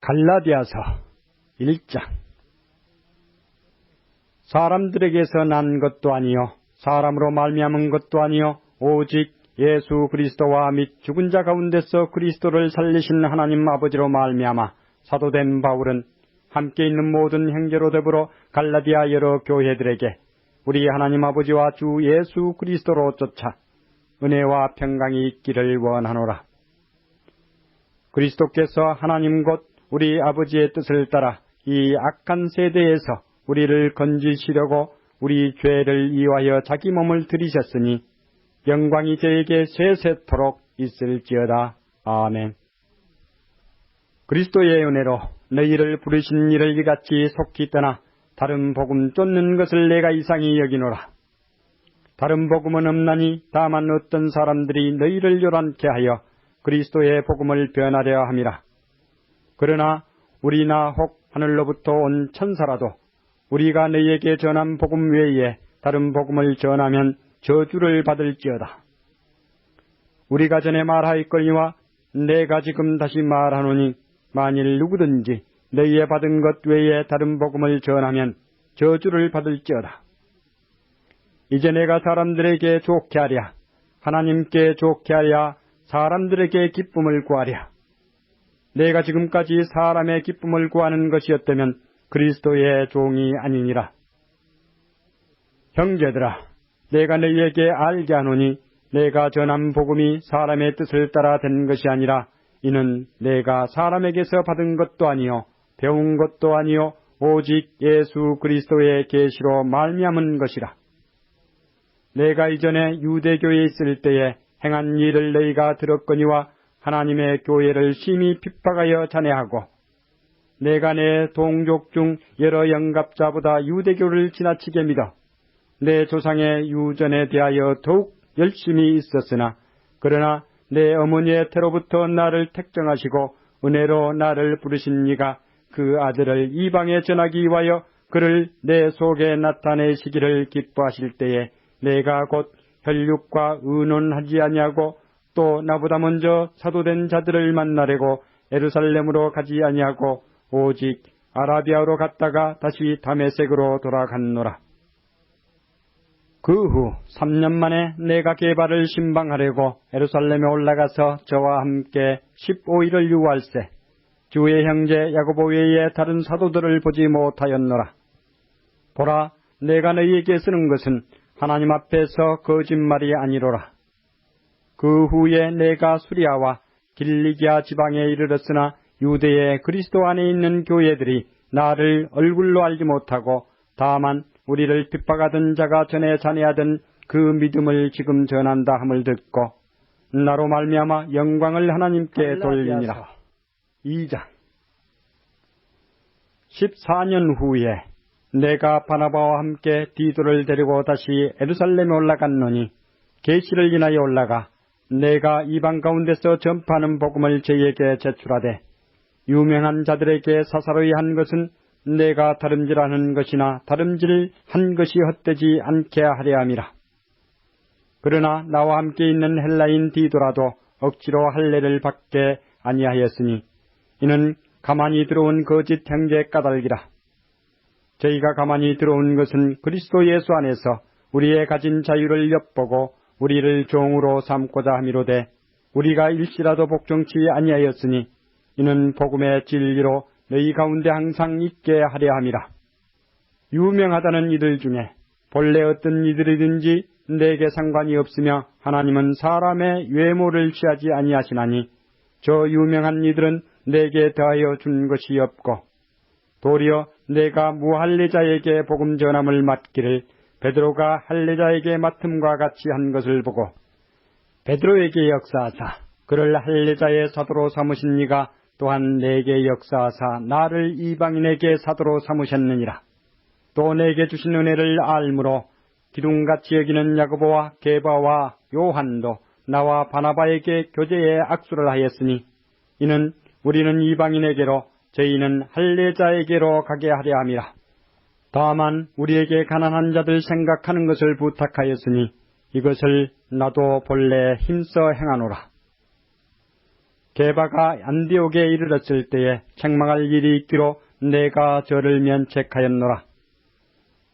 갈라디아서 1장 사람들에게서 난 것도 아니요 사람으로 말미암은 것도 아니요 오직 예수 그리스도와 및 죽은 자 가운데서 그리스도를 살리신 하나님 아버지로 말미암아 사도된 바울은 함께 있는 모든 형제로 더불어 갈라디아 여러 교회들에게 우리 하나님 아버지와 주 예수 그리스도로 쫓아 은혜와 평강이 있기를 원하노라. 그리스도께서 하나님 곧 우리 아버지의 뜻을 따라 이 악한 세대에서 우리를 건지시려고 우리 죄를 이유하여 자기 몸을 들이셨으니 영광이 저에게 세세토록 있을지어다. 아멘. 그리스도의 은혜로 너희를 부르신 이를 이같이 속히 떠나 다른 복음 쫓는 것을 내가 이상히 여기노라. 다른 복음은 없나니 다만 어떤 사람들이 너희를 요란케 하여 그리스도의 복음을 변하려 함이라. 그러나 우리나 혹 하늘로부터 온 천사라도 우리가 너희에게 전한 복음 외에 다른 복음을 전하면 저주를 받을지어다. 우리가 전에 말하였거니와 내가 지금 다시 말하노니 만일 누구든지 너희의 받은 것 외에 다른 복음을 전하면 저주를 받을지어다. 이제 내가 사람들에게 좋게 하랴, 하나님께 좋게 하랴, 사람들에게 기쁨을 구하랴. 내가 지금까지 사람의 기쁨을 구하는 것이었다면 그리스도의 종이 아니니라. 형제들아, 내가 너희에게 알게 하노니 내가 전한 복음이 사람의 뜻을 따라 된 것이 아니라 이는 내가 사람에게서 받은 것도 아니요 배운 것도 아니요 오직 예수 그리스도의 계시로 말미암은 것이라. 내가 이전에 유대교에 있을 때에 행한 일을 너희가 들었거니와 하나님의 교회를 심히 핍박하여 잔해하고 내가 내 동족 중 여러 영갑자보다 유대교를 지나치게 믿어 내 조상의 유전에 대하여 더욱 열심히 있었으나 그러나 내 어머니의 태로부터 나를 택정하시고 은혜로 나를 부르신 이가 그 아들을 이방에 전하기 위하여 그를 내 속에 나타내시기를 기뻐하실 때에 내가 곧 혈육과 의논하지 아니하고 또 나보다 먼저 사도된 자들을 만나려고 에루살렘으로 가지 아니하고 오직 아라비아로 갔다가 다시 다메섹으로 돌아갔노라. 그 후 3년 만에 내가 개발을 신방하려고 에루살렘에 올라가서 저와 함께 15일을 유할세 주의 형제 야고보 외에 다른 사도들을 보지 못하였노라. 보라, 내가 너희에게 쓰는 것은 하나님 앞에서 거짓말이 아니로라. 그 후에 내가 수리아와 길리기아 지방에 이르렀으나 유대의 그리스도 안에 있는 교회들이 나를 얼굴로 알지 못하고 다만 우리를 핍박하던 자가 전에 잔해하던 그 믿음을 지금 전한다 함을 듣고 나로 말미암아 영광을 하나님께 돌리니라. 2장 14년 후에 내가 바나바와 함께 디도를 데리고 다시 에루살렘에 올라갔노니 계시를 인하여 올라가 내가 이방 가운데서 전파하는 복음을 저희에게 제출하되 유명한 자들에게 사사로이 한 것은 내가 다름질하는 것이나 다름질한 것이 헛되지 않게 하려 함이라. 그러나 나와 함께 있는 헬라인 디도라도 억지로 할례를 받게 아니하였으니 이는 가만히 들어온 거짓 형제 까닭이라. 저희가 가만히 들어온 것은 그리스도 예수 안에서 우리의 가진 자유를 엿보고 우리를 종으로 삼고자 함이로되 우리가 일시라도 복종치 아니하였으니 이는 복음의 진리로 너희 가운데 항상 있게 하려 함이라. 유명하다는 이들 중에 본래 어떤 이들이든지 내게 상관이 없으며 하나님은 사람의 외모를 취하지 아니하시나니 저 유명한 이들은 내게 더하여 준 것이 없고 도리어 내가 무할례자에게 복음 전함을 맡기를 베드로가 할례자에게 맡음과 같이 한 것을 보고 베드로에게 역사하사 그를 할례자의 사도로 삼으신 이가 또한 내게 역사하사 나를 이방인에게 사도로 삼으셨느니라. 또 내게 주신 은혜를 알므로 기둥같이 여기는 야고보와 게바와 요한도 나와 바나바에게 교제에 악수를 하였으니 이는 우리는 이방인에게로 저희는 할례자에게로 가게 하려 함이라. 다만 우리에게 가난한 자들 생각하는 것을 부탁하였으니 이것을 나도 본래 힘써 행하노라. 게바가 안디옥에 이르렀을 때에 책망할 일이 있기로 내가 저를 면책하였노라.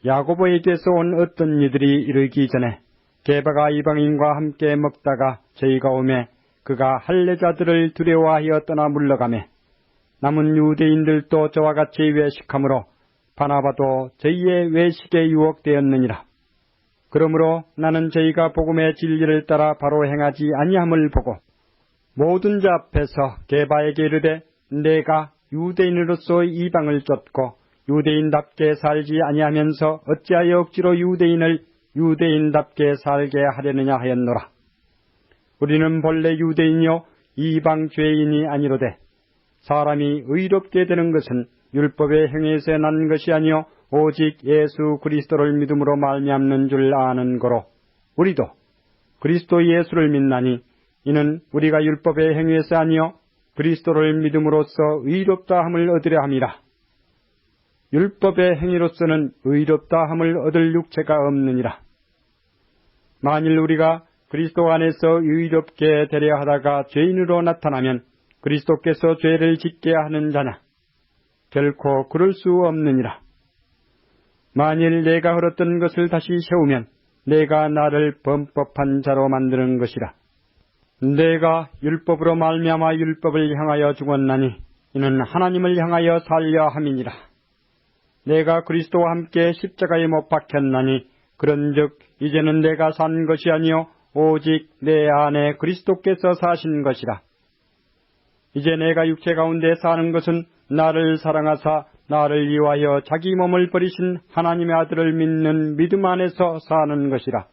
야고보에게서 온 어떤 이들이 이르기 전에 게바가 이방인과 함께 먹다가 저희가 오매 그가 할례자들을 두려워하여 떠나 물러가매 남은 유대인들도 저와 같이 외식하므로 바나바도 저희의 외식에 유혹되었느니라. 그러므로 나는 저희가 복음의 진리를 따라 바로 행하지 아니함을 보고 모든 자 앞에서 게바에게 이르되 내가 유대인으로서 이방을 쫓고 유대인답게 살지 아니하면서 어찌하여 억지로 유대인을 유대인답게 살게 하려느냐 하였노라. 우리는 본래 유대인이요 이방 죄인이 아니로되 사람이 의롭게 되는 것은 율법의 행위에서 난 것이 아니요 오직 예수 그리스도를 믿음으로 말미암는 줄 아는 거로 우리도 그리스도 예수를 믿나니 이는 우리가 율법의 행위에서 아니요 그리스도를 믿음으로써 의롭다 함을 얻으려 함이라. 율법의 행위로서는 의롭다 함을 얻을 육체가 없느니라. 만일 우리가 그리스도 안에서 의롭게 되려 하다가 죄인으로 나타나면 그리스도께서 죄를 짓게 하는 자냐? 결코 그럴 수 없느니라. 만일 내가 흘었던 것을 다시 세우면 내가 나를 범법한 자로 만드는 것이라. 내가 율법으로 말미암아 율법을 향하여 죽었나니 이는 하나님을 향하여 살려 함이니라. 내가 그리스도와 함께 십자가에 못 박혔나니 그런즉 이제는 내가 산 것이 아니요 오직 내 안에 그리스도께서 사신 것이라. 이제 내가 육체 가운데 사는 것은 나를 사랑하사 나를 위하여 자기 몸을 버리신 하나님의 아들을 믿는 믿음 안에서 사는 것이라.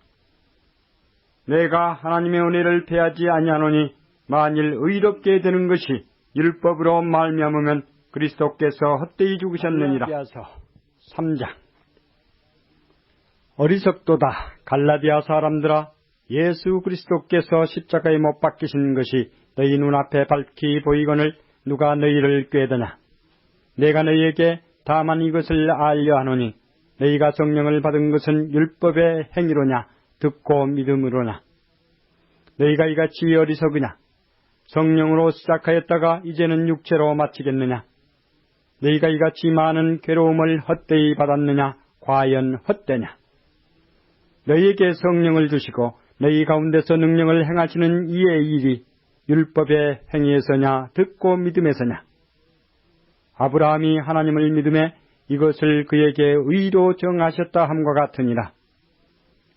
내가 하나님의 은혜를 패하지 아니하노니 만일 의롭게 되는 것이 율법으로 말미암으면 그리스도께서 헛되이 죽으셨느니라. 3장 어리석도다 갈라디아 사람들아 예수 그리스도께서 십자가에 못 박히신 것이 너희 눈앞에 밝히 보이거늘 누가 너희를 꾀드냐 내가 너희에게 다만 이것을 알려 하노니 너희가 성령을 받은 것은 율법의 행위로냐 듣고 믿음으로냐 너희가 이같이 어리석으냐 성령으로 시작하였다가 이제는 육체로 마치겠느냐. 너희가 이같이 많은 괴로움을 헛되이 받았느냐 과연 헛되냐. 너희에게 성령을 주시고 너희 가운데서 능력을 행하시는 이의 일이 율법의 행위에서냐 듣고 믿음에서냐 아브라함이 하나님을 믿음에 이것을 그에게 의로 정하셨다 함과 같으니라.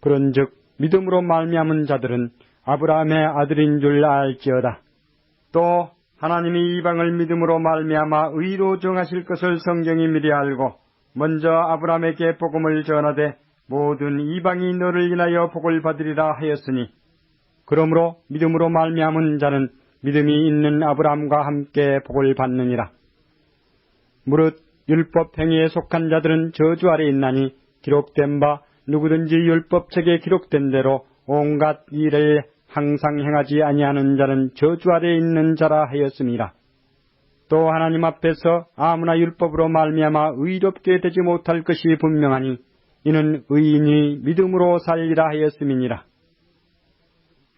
그런즉 믿음으로 말미암은 자들은 아브라함의 아들인 줄 알지어다. 또 하나님이 이방을 믿음으로 말미암아 의로 정하실 것을 성경이 미리 알고 먼저 아브라함에게 복음을 전하되 모든 이방이 너를 인하여 복을 받으리라 하였으니 그러므로 믿음으로 말미암은 자는 믿음이 있는 아브라함과 함께 복을 받느니라. 무릇 율법 행위에 속한 자들은 저주 아래 있나니 기록된 바 누구든지 율법책에 기록된 대로 온갖 일을 항상 행하지 아니하는 자는 저주 아래 있는 자라 하였습니다. 또 하나님 앞에서 아무나 율법으로 말미암아 의롭게 되지 못할 것이 분명하니 이는 의인이 믿음으로 살리라 하였음이니라.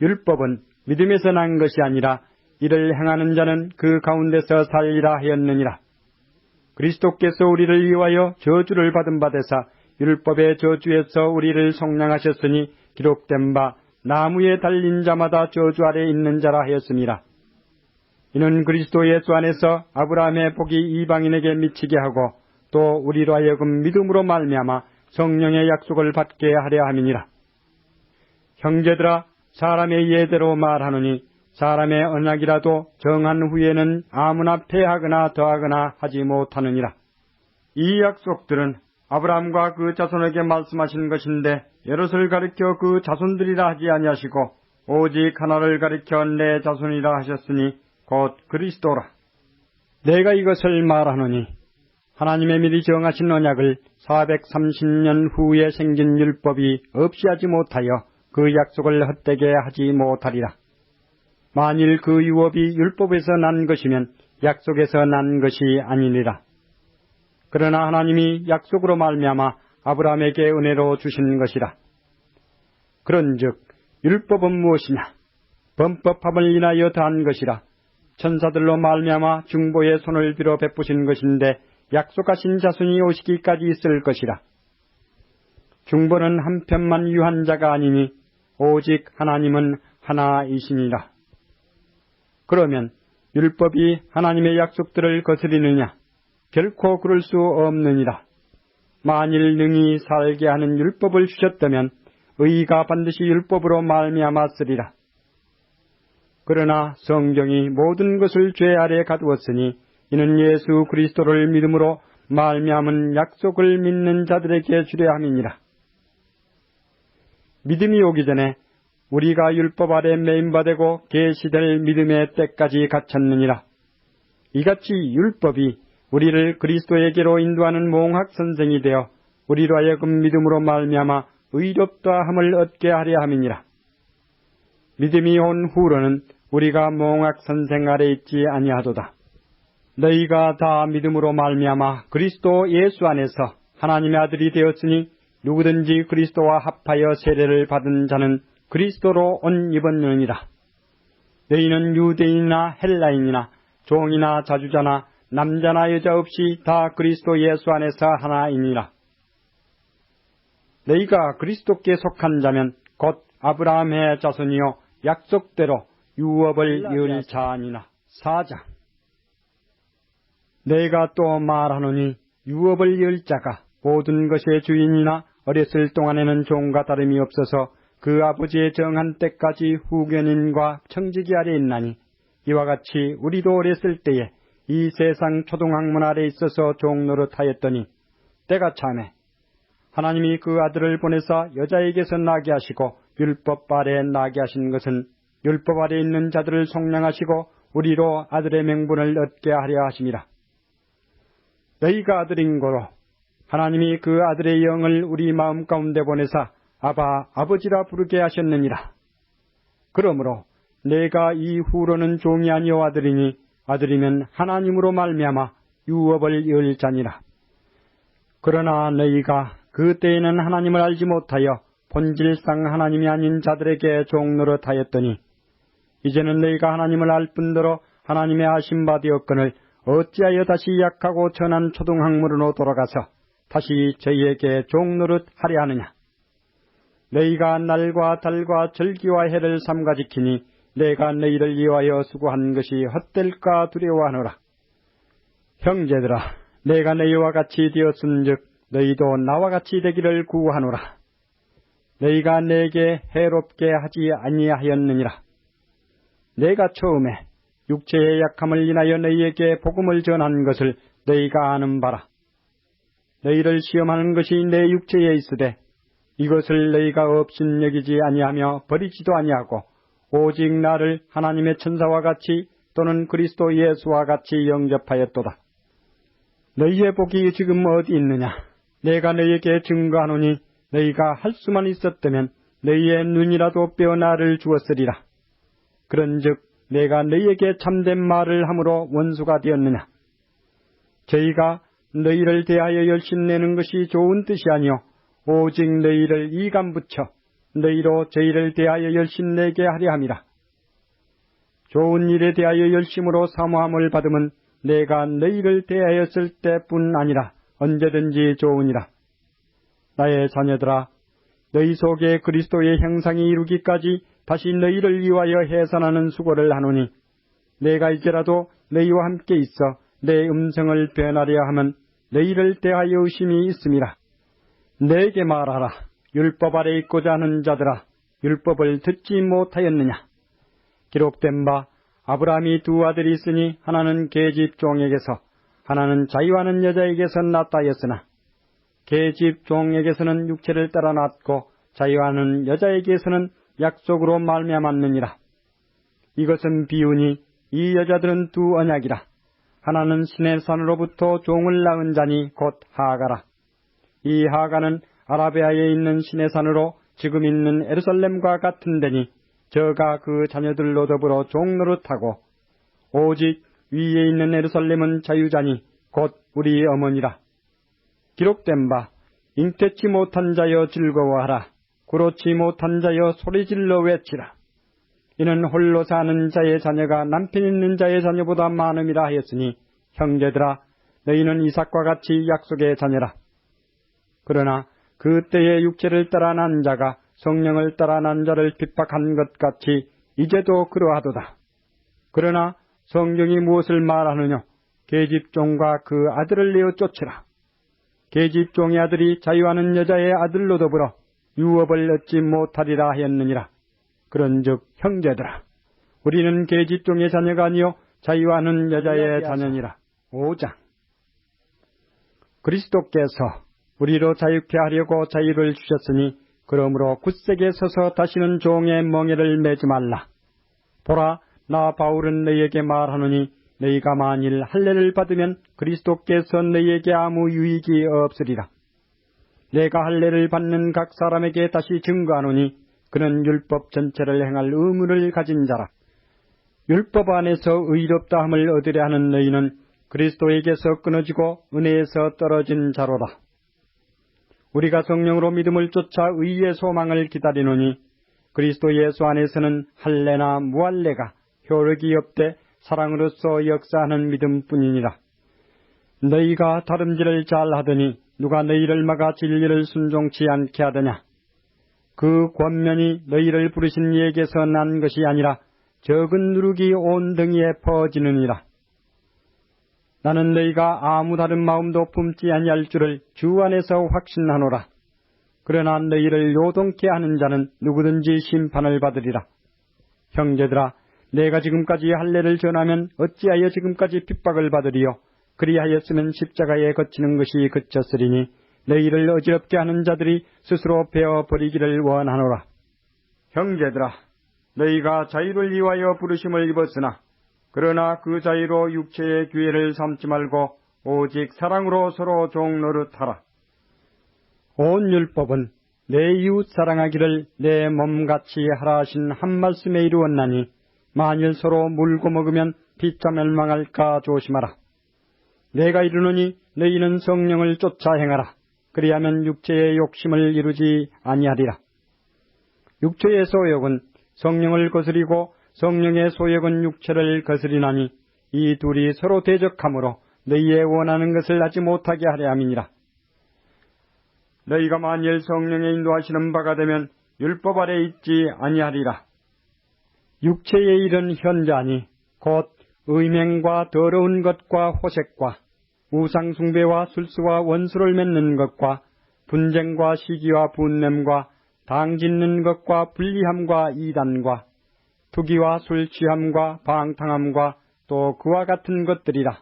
율법은 믿음에서 난 것이 아니라 이를 행하는 자는 그 가운데서 살리라 하였느니라. 그리스도께서 우리를 위하여 저주를 받은 바 되사 율법의 저주에서 우리를 속량하셨으니 기록된 바 나무에 달린 자마다 저주 아래 있는 자라 하였습니다. 이는 그리스도 예수 안에서 아브라함의 복이 이방인에게 미치게 하고 또 우리로 하여금 믿음으로 말미암아 성령의 약속을 받게 하려 함이니라. 형제들아 사람의 예대로 말하노니 사람의 언약이라도 정한 후에는 아무나 패하거나 더하거나 하지 못하느니라. 이 약속들은 아브라함과 그 자손에게 말씀하신 것인데 여럿을 가리켜 그 자손들이라 하지 아니하시고 오직 하나를 가리켜 내 자손이라 하셨으니 곧 그리스도라. 내가 이것을 말하노니 하나님의 미리 정하신 언약을 430년 후에 생긴 율법이 없이 하지 못하여 그 약속을 헛되게 하지 못하리라. 만일 그 유업이 율법에서 난 것이면 약속에서 난 것이 아니니라. 그러나 하나님이 약속으로 말미암아 아브라함에게 은혜로 주신 것이라. 그런즉 율법은 무엇이냐? 범법함을 인하여 더한 것이라. 천사들로 말미암아 중보의 손을 빌어 베푸신 것인데 약속하신 자손이 오시기까지 있을 것이라. 중보는 한편만 유한 자가 아니니 오직 하나님은 하나이시니라. 그러면 율법이 하나님의 약속들을 거스리느냐? 결코 그럴 수 없느니라. 만일 능히 살게 하는 율법을 주셨다면 의가 반드시 율법으로 말미암았으리라. 그러나 성경이 모든 것을 죄 아래 가두었으니 이는 예수 그리스도를 믿음으로 말미암은 약속을 믿는 자들에게 주려 함이니라. 믿음이 오기 전에 우리가 율법 아래 매임받고 계시될 믿음의 때까지 갇혔느니라. 이같이 율법이 우리를 그리스도에게로 인도하는 몽학 선생이 되어 우리로 하여금 믿음으로 말미암아 의롭다 함을 얻게 하려 함이니라. 믿음이 온 후로는 우리가 몽학 선생 아래 있지 아니하도다. 너희가 다 믿음으로 말미암아 그리스도 예수 안에서 하나님의 아들이 되었으니 누구든지 그리스도와 합하여 세례를 받은 자는 그리스도로 옷 입었느니라. 너희는 유대인이나 헬라인이나 종이나 자주자나 남자나 여자 없이 다 그리스도 예수 안에서 하나이니라. 너희가 그리스도께 속한 자면 곧 아브라함의 자손이요 약속대로 유업을 이을 자아니라. 사장 내가 또 말하노니 유업을 이을 자가 모든 것의 주인이나 어렸을 동안에는 종과 다름이 없어서 그 아버지의 정한 때까지 후견인과 청지기 아래 있나니 이와 같이 우리도 어렸을 때에 이 세상 초등학문 아래 있어서 종노릇 하였더니 때가 참에 하나님이 그 아들을 보내사 여자에게서 나게 하시고 율법 아래 나게 하신 것은 율법 아래 있는 자들을 속량하시고 우리로 아들의 명분을 얻게 하려 하심이라. 너희가 아들인 거로 하나님이 그 아들의 영을 우리 마음 가운데 보내사 아바 아버지라 부르게 하셨느니라. 그러므로 내가 이 후로는 종이 아니오 아들이니 아들이면 하나님으로 말미암아 유업을 열 자니라. 그러나 너희가 그때에는 하나님을 알지 못하여 본질상 하나님이 아닌 자들에게 종노릇 하였더니 이제는 너희가 하나님을 알 뿐더러 하나님의 아신 바 되었거늘 어찌하여 다시 약하고 천한 초등학문으로 돌아가서 다시 저희에게 종노릇 하려 하느냐. 너희가 날과 달과 절기와 해를 삼가 지키니 내가 너희를 위하여 수고한 것이 헛될까 두려워하노라. 형제들아, 내가 너희와 같이 되었은즉 너희도 나와 같이 되기를 구하노라. 너희가 내게 해롭게 하지 아니하였느니라. 내가 처음에 육체의 약함을 인하여 너희에게 복음을 전한 것을 너희가 아는 바라. 너희를 시험하는 것이 내 육체에 있으되 이것을 너희가 없인 여기지 아니하며 버리지도 아니하고 오직 나를 하나님의 천사와 같이 또는 그리스도 예수와 같이 영접하였도다. 너희의 복이 지금 어디 있느냐? 내가 너희에게 증거하노니 너희가 할 수만 있었다면 너희의 눈이라도 빼어 나를 주었으리라. 그런즉 내가 너희에게 참된 말을 함으로 원수가 되었느냐? 저희가 너희를 대하여 열심내는 것이 좋은 뜻이 아니요 오직 너희를 이감 붙여 너희로 저희를 대하여 열심 내게 하려 함이라. 좋은 일에 대하여 열심으로 사모함을 받으면 내가 너희를 대하였을 때뿐 아니라 언제든지 좋으니라. 나의 자녀들아, 너희 속에 그리스도의 형상이 이루기까지 다시 너희를 위하여 해산하는 수고를 하노니 내가 이제라도 너희와 함께 있어 내 음성을 변하려 하면 너희를 대하여 의심이 있음이라. 내게 말하라. 율법 아래 있고자 하는 자들아, 율법을 듣지 못하였느냐? 기록된 바 아브라함이 두 아들이 있으니 하나는 계집 종에게서 하나는 자유하는 여자에게서 낳다였으나 계집 종에게서는 육체를 따라 낳고 자유하는 여자에게서는 약속으로 말미암았느니라. 이것은 비유니 이 여자들은 두 언약이라. 하나는 신의 산으로부터 종을 낳은 자니 곧 하가라. 이 하가는 아라비아에 있는 신의 산으로 지금 있는 에르살렘과 같은 데니 저가 그 자녀들로 더불어 종노릇하고 오직 위에 있는 에르살렘은 자유자니 곧 우리 어머니라. 기록된 바 잉태치 못한 자여 즐거워하라. 그렇지 못한 자여 소리질러 외치라. 이는 홀로 사는 자의 자녀가 남편 있는 자의 자녀보다 많음이라 하였으니 형제들아 너희는 이삭과 같이 약속의 자녀라. 그러나 그때의 육체를 따라 난 자가 성령을 따라 난 자를 핍박한 것 같이 이제도 그러하도다. 그러나 성경이 무엇을 말하느냐? 계집종과 그 아들을 내어 쫓으라. 계집종의 아들이 자유하는 여자의 아들로 더불어 유업을 얻지 못하리라 하였느니라. 그런즉 형제들아, 우리는 계집종의 자녀가 아니요 자유하는 여자의 자녀니라. 5장 그리스도께서 우리로 자유케 하려고 자유를 주셨으니 그러므로 굳세게 서서 다시는 종의 멍에를 매지 말라. 보라, 나 바울은 너희에게 말하노니 너희가 만일 할례를 받으면 그리스도께서 너희에게 아무 유익이 없으리라. 내가 할례를 받는 각 사람에게 다시 증거하노니 그는 율법 전체를 행할 의무를 가진 자라. 율법 안에서 의롭다 함을 얻으려 하는 너희는 그리스도에게서 끊어지고 은혜에서 떨어진 자로다. 우리가 성령으로 믿음을 쫓아 의의 소망을 기다리노니 그리스도 예수 안에서는 할례나 무할례가 효력이 없되 사랑으로서 역사하는 믿음뿐이니라. 너희가 다름질을 잘하더니 누가 너희를 막아 진리를 순종치 않게 하더냐? 그 권면이 너희를 부르신 이에게서 난 것이 아니라 적은 누룩이 온 등에 퍼지느니라. 나는 너희가 아무 다른 마음도 품지 아니할 줄을 주 안에서 확신하노라. 그러나 너희를 요동케 하는 자는 누구든지 심판을 받으리라. 형제들아, 내가 지금까지 할례를 전하면 어찌하여 지금까지 핍박을 받으리요? 그리하였으면 십자가에 거치는 것이 그쳤으리니 너희를 어지럽게 하는 자들이 스스로 베어 버리기를 원하노라. 형제들아, 너희가 자유를 위하여 부르심을 입었으나 그러나 그 자유로 육체의 기회를 삼지 말고 오직 사랑으로 서로 종 노릇하라. 온 율법은 내 이웃 사랑하기를 내 몸같이 하라 하신 한 말씀에 이루었나니 만일 서로 물고 먹으면 피차 멸망할까 조심하라. 내가 이르노니 너희는 성령을 쫓아 행하라. 그리하면 육체의 욕심을 이루지 아니하리라. 육체의 소욕은 성령을 거스리고 성령의 소욕은 육체를 거스리나니 이 둘이 서로 대적하므로 너희의 원하는 것을 하지 못하게 하려 함이니라. 너희가 만일 성령의 인도하시는 바가 되면 율법 아래 있지 아니하리라. 육체의 일은 현자니 곧 의맹과 더러운 것과 호색과 우상 숭배와 술수와 원수를 맺는 것과 분쟁과 시기와 분냄과 당 짓는 것과 불리함과 이단과 투기와 술 취함과 방탕함과 또 그와 같은 것들이라.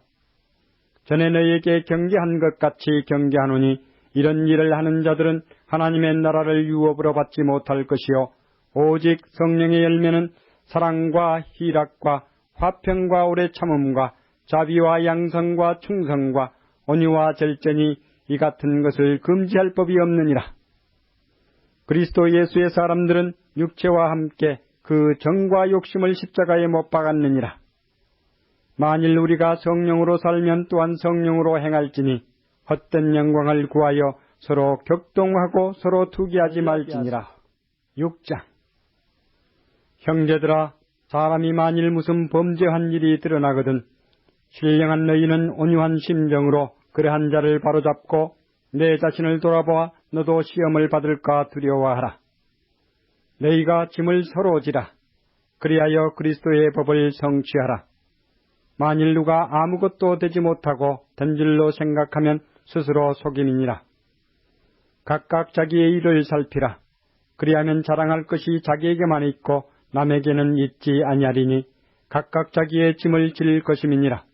전에 너희에게 경계한 것 같이 경계하노니 이런 일을 하는 자들은 하나님의 나라를 유업으로 받지 못할 것이요 오직 성령의 열매는 사랑과 희락과 화평과 오래 참음과 자비와 양성과 충성과 온유와 절전이 이 같은 것을 금지할 법이 없느니라. 그리스도 예수의 사람들은 육체와 함께 그 정과 욕심을 십자가에 못 박았느니라. 만일 우리가 성령으로 살면 또한 성령으로 행할지니 헛된 영광을 구하여 서로 격동하고 서로 투기하지 말지니라. 6장 형제들아 사람이 만일 무슨 범죄한 일이 드러나거든 신령한 너희는 온유한 심정으로 그러한 자를 바로잡고 내 자신을 돌아보아 너도 시험을 받을까 두려워하라. 너희가 짐을 서로 지라. 그리하여 그리스도의 법을 성취하라. 만일 누가 아무것도 되지 못하고 된 줄로 생각하면 스스로 속임이니라. 각각 자기의 일을 살피라. 그리하면 자랑할 것이 자기에게만 있고 남에게는 있지 아니하리니 각각 자기의 짐을 질 것임이니라.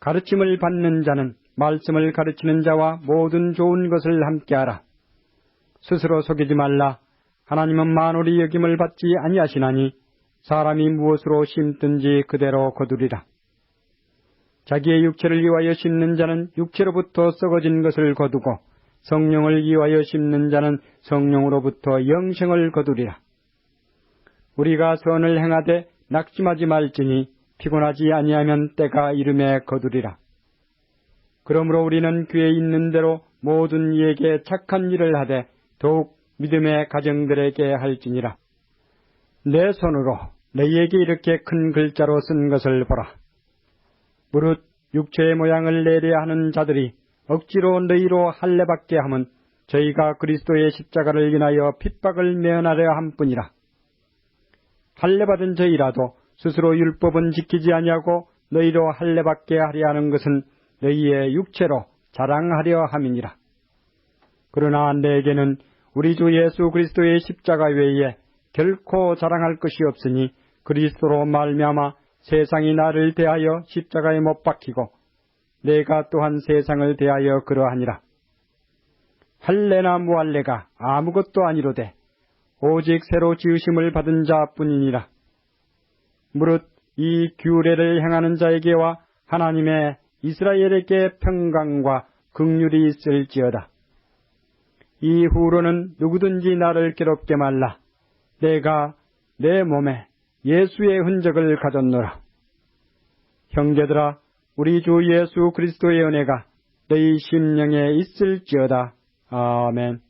가르침을 받는 자는 말씀을 가르치는 자와 모든 좋은 것을 함께하라. 스스로 속이지 말라. 하나님은 만월이 여김을 받지 아니하시나니 사람이 무엇으로 심든지 그대로 거두리라. 자기의 육체를 위하여 심는 자는 육체로부터 썩어진 것을 거두고 성령을 위하여 심는 자는 성령으로부터 영생을 거두리라. 우리가 선을 행하되 낙심하지 말지니 피곤하지 아니하면 때가 이름에 거두리라. 그러므로 우리는 귀에 있는 대로 모든 이에게 착한 일을 하되 더욱 믿음의 가정들에게 할지니라. 내 손으로 너희에게 이렇게 큰 글자로 쓴 것을 보라. 무릇 육체의 모양을 내려 하는 자들이 억지로 너희로 할례받게 함은 저희가 그리스도의 십자가를 인하여 핍박을 면하려 함뿐이라. 할례받은 저희라도 스스로 율법은 지키지 아니하고 너희로 할례받게 하려 하는 것은 너희의 육체로 자랑하려 함이니라. 그러나 내게는 우리 주 예수 그리스도의 십자가 외에 결코 자랑할 것이 없으니 그리스도로 말미암아 세상이 나를 대하여 십자가에 못 박히고 내가 또한 세상을 대하여 그러하니라. 할례나 무할례가 아무것도 아니로되 오직 새로 지으심을 받은 자뿐이니라. 무릇 이 규례를 행하는 자에게와 하나님의 이스라엘에게 평강과 극률이 있을지어다. 이후로는 누구든지 나를 괴롭게 말라. 내가 내 몸에 예수의 흔적을 가졌노라. 형제들아, 우리 주 예수 그리스도의 은혜가 너희 심령에 있을지어다. 아멘.